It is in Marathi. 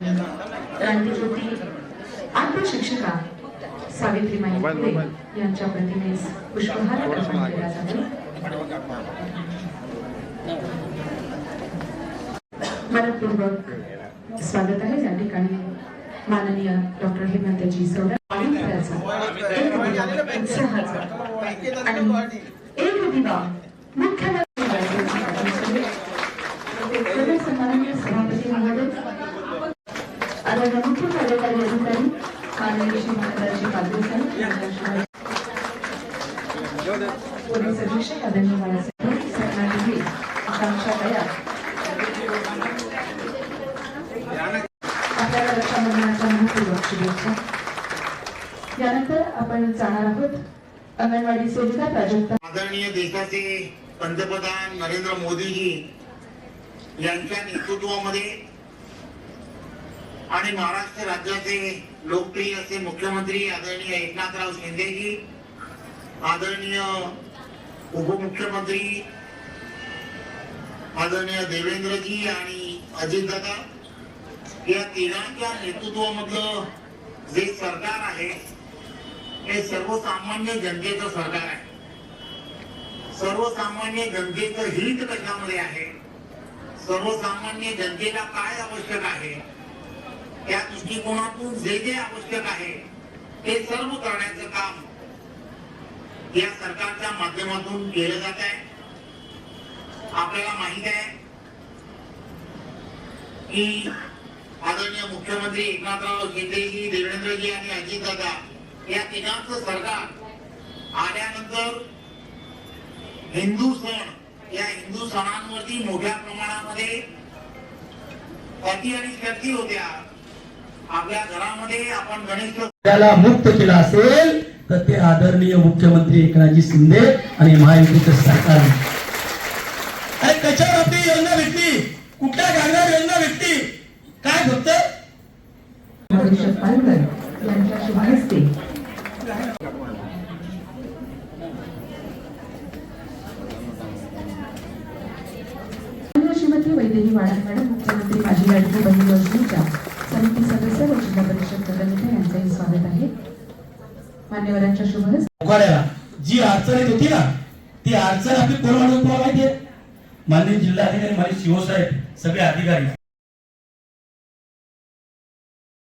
क्रांतीज्योती आत्मशिक्षिका सावित्रीमाई फुले यांच्या प्रतिमेस पुष्पहार अर्पण केला जातो. मनपूर्वक स्वागत आहे. या ठिकाणी माननीय डॉक्टर हेमंतजी सौरा उत्साहाचा आणि एक दिवा मुख्यमंत्री सर्व सन्माननीय सभापती महोदय आदरणीय मुख्य कार्यकारी अधिकारी माननीय श्री महाराज पाटील साहेब पोलीस अधीक्षक आदरणीय बाळासाहेब आकांक्षा दया आपल्याला रक्षाबंधनाच्या मनपूर्वक शुभेच्छा यानंतर आपण जाणार आहोत अंगणवाडी सेविका प्राजक्ता आदरणीय देशाचे पंतप्रधान नरेंद्र मोदीजी यांच्या नेतृत्वामध्ये आणि महाराष्ट्र राज्याचे लोकप्रिय असे मुख्यमंत्री आदरणीय एकनाथराव शिंदेजी आदरणीय उपमुख्यमंत्री आदरणीय देवेंद्रजी आणि अजितदादा या तिघांच्या नेतृत्वामधलं जे सरकार आहे हे सर्वसामान्य जनतेचं सरकार आहे. सर्वसामान्य जनतेचं हित कशामध्ये आहे. सर्वसामान्य जनतेला काय आवश्यक आहे? त्या दृष्टिकोनातून जे जे आवश्यक आहे ते सर्व करण्याचं काम या सरकारच्या माध्यमातून केलं जात आहे. आपल्याला माहीत आहे की आदरणीय मुख्यमंत्री एकनाथराव शिंदेजी देवेंद्रजी आणि अजितदादा या तिघांचं सरकार आल्यानंतर हिंदू सण या हिंदू सणांवरती मोठ्या प्रमाणामध्ये अति आणि शर्ती होत्या. आपल्या घरामध्ये आपण गणेश त्याला मुक्त केला असेल तर ते आदरणीय मुख्यमंत्री एकनाथजी शिंदे आणि महायुतीचं सरकार. आपली योजना भेटली? कुठल्या योजना भेटली? काय फक्त? यांच्या श्रीमती वैदेही वाडा मॅडम मुख्यमंत्री माझी लाडकी बहीण योजनेच्या समिती सदस्य व जिल्हा परिषद प्रतिनिधी यांचंही स्वागत आहे. मान्यवरांच्या शुभ जी अडचण येत होती ना ती अडचण आपली कोण वाढवत तुम्हाला माहिती आहे माननीय जिल्हाधिकारी माझे शिवसाहेब सगळे अधिकारी.